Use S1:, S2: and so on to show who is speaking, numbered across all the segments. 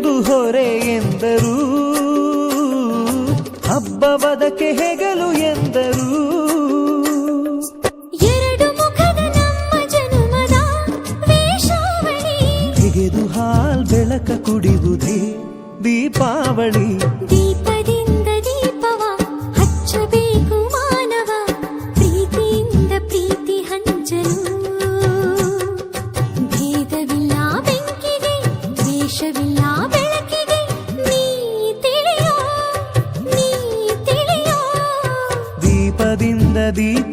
S1: ದ್ವೇಷವೆಂದು ಹೊರೆ ಎಂದರು. ಹಬ್ಬವದಕ್ಕೆ ಹೆಗಲು ಎಂದರು.
S2: ಎರಡು ಮುಖದ ನಮ್ಮ ಜನುಮದ ವೇಷಾವಳಿ.
S1: ತೆಗೆದು ಹಾಲ್ ಬೆಳಕ ಕುಡಿಯುವುದೇ ದೀಪಾವಳಿ.
S2: ದೀಪದಿಂದ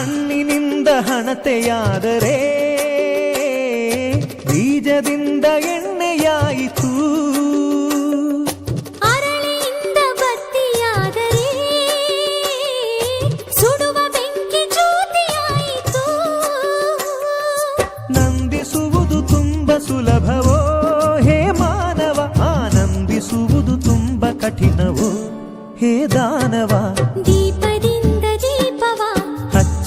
S1: ಮಣ್ಣಿನಿಂದ ಹಣತೆಯಾದರೆ ಬೀಜದಿಂದ ಎಣ್ಣೆಯಾಯಿತು.
S2: ಅರಳಿಯಿಂದ ಬತ್ತಿಯಾದರೆ ಸುಡುವ ಬೆಂಕಿ ಜ್ಯೋತಿಯಾಯಿತು.
S1: ನಂದಿಸುವುದು ತುಂಬ ಸುಲಭವೋ? ಹೇ ಮಾನವ ಆನಂದಿಸುವುದು ತುಂಬ ಕಠಿಣವೋ? ಹೇ ದಾನವ
S2: ದೀಪ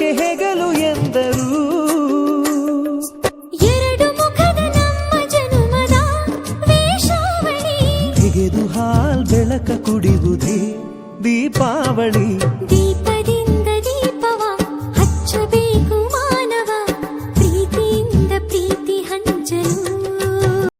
S1: ಹಬ್ಬವದಕ್ಕೆ ಹೆಗಲು ಎಂದರು.
S2: ಎರಡು ಮುಖದ ನಮ್ಮ ಜನುಮದ
S1: ತೆಗೆದು ಹಾಲ್ ಬೆಳಕ ಕುಡಿದುದೇ ದೀಪಾವಳಿ.
S2: ದೀಪ